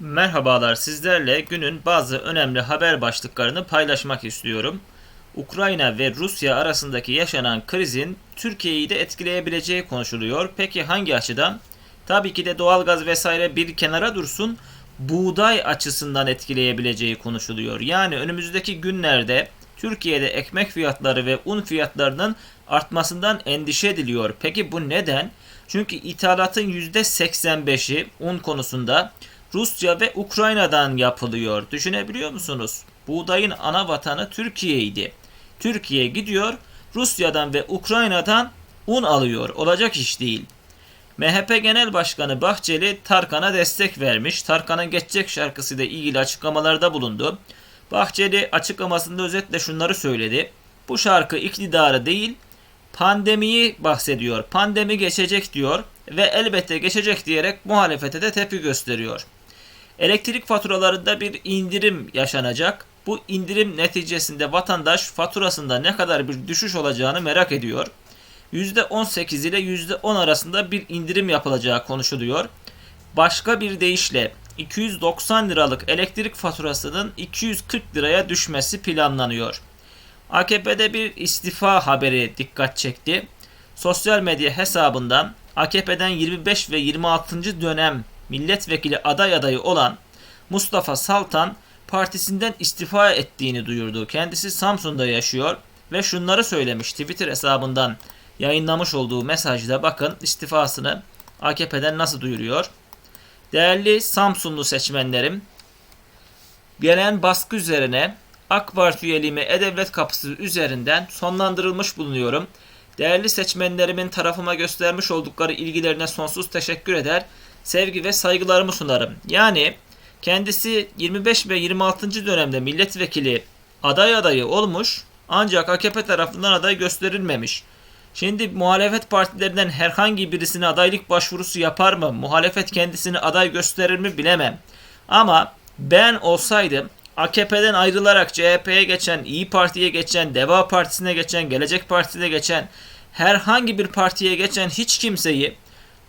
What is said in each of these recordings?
Merhabalar sizlerle günün bazı önemli haber başlıklarını paylaşmak istiyorum. Ukrayna ve Rusya arasındaki yaşanan krizin Türkiye'yi de etkileyebileceği konuşuluyor. Peki hangi açıdan? Tabii ki de doğalgaz vesaire bir kenara dursun. Buğday açısından etkileyebileceği konuşuluyor. Yani önümüzdeki günlerde Türkiye'de ekmek fiyatları ve un fiyatlarının artmasından endişe ediliyor. Peki bu neden? Çünkü ithalatın %85'i un konusunda Rusya ve Ukrayna'dan yapılıyor. Düşünebiliyor musunuz? Buğdayın ana vatanı Türkiye'ydi. Türkiye gidiyor Rusya'dan ve Ukrayna'dan un alıyor. Olacak iş değil. MHP Genel Başkanı Bahçeli Tarkan'a destek vermiş. Tarkan'ın Geçecek şarkısıyla ilgili açıklamalarda bulundu. Bahçeli açıklamasında özetle şunları söyledi. Bu şarkı iktidarı değil, pandemiyi bahsediyor. Pandemi geçecek diyor ve elbette geçecek diyerek muhalefete de tepki gösteriyor. Elektrik faturalarında bir indirim yaşanacak. Bu indirim neticesinde vatandaş faturasında ne kadar bir düşüş olacağını merak ediyor. %18 ile %10 arasında bir indirim yapılacağı konuşuluyor. Başka bir deyişle 290 liralık elektrik faturasının 240 liraya düşmesi planlanıyor. AKP'de bir istifa haberi dikkat çekti. Sosyal medya hesabından AKP'den 25 ve 26. dönem milletvekili aday adayı olan Mustafa Saltan partisinden istifa ettiğini duyurdu. Kendisi Samsun'da yaşıyor ve şunları söylemiş Twitter hesabından yayınlamış olduğu mesajda bakın istifasını AKP'den nasıl duyuruyor. Değerli Samsunlu seçmenlerim, gelen baskı üzerine AK Parti üyeliğimi E-Devlet kapısı üzerinden sonlandırılmış bulunuyorum. Değerli seçmenlerimin tarafıma göstermiş oldukları ilgilerine sonsuz teşekkür eder, sevgi ve saygılarımı sunarım. Yani kendisi 25 ve 26. dönemde milletvekili aday adayı olmuş ancak AKP tarafından aday gösterilmemiş. Şimdi muhalefet partilerinden herhangi birisine adaylık başvurusu yapar mı? Muhalefet kendisini aday gösterir mi bilemem. Ama ben olsaydım AKP'den ayrılarak CHP'ye geçen, İyi Parti'ye geçen, Deva Partisi'ne geçen, Gelecek Partisi'ne geçen, herhangi bir partiye geçen hiç kimseyi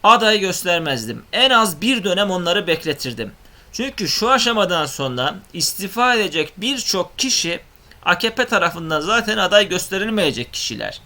aday göstermezdim. En az bir dönem onları bekletirdim. Çünkü şu aşamadan sonra istifa edecek birçok kişi AKP tarafından zaten aday gösterilmeyecek kişiler.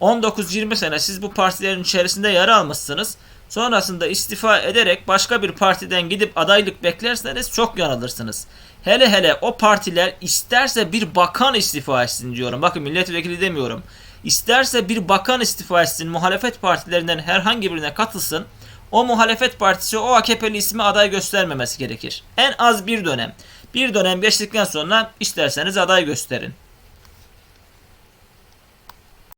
19-20 sene siz bu partilerin içerisinde yer almışsınız. Sonrasında istifa ederek başka bir partiden gidip adaylık beklerseniz çok yanılırsınız. Hele hele o partiler isterse bir bakan istifa etsin diyorum. Bakın milletvekili demiyorum. İsterse bir bakan istifa etsin, muhalefet partilerinden herhangi birine katılsın. O muhalefet partisi o AKP'li ismi aday göstermemesi gerekir. En az bir dönem. Bir dönem geçtikten sonra isterseniz aday gösterin.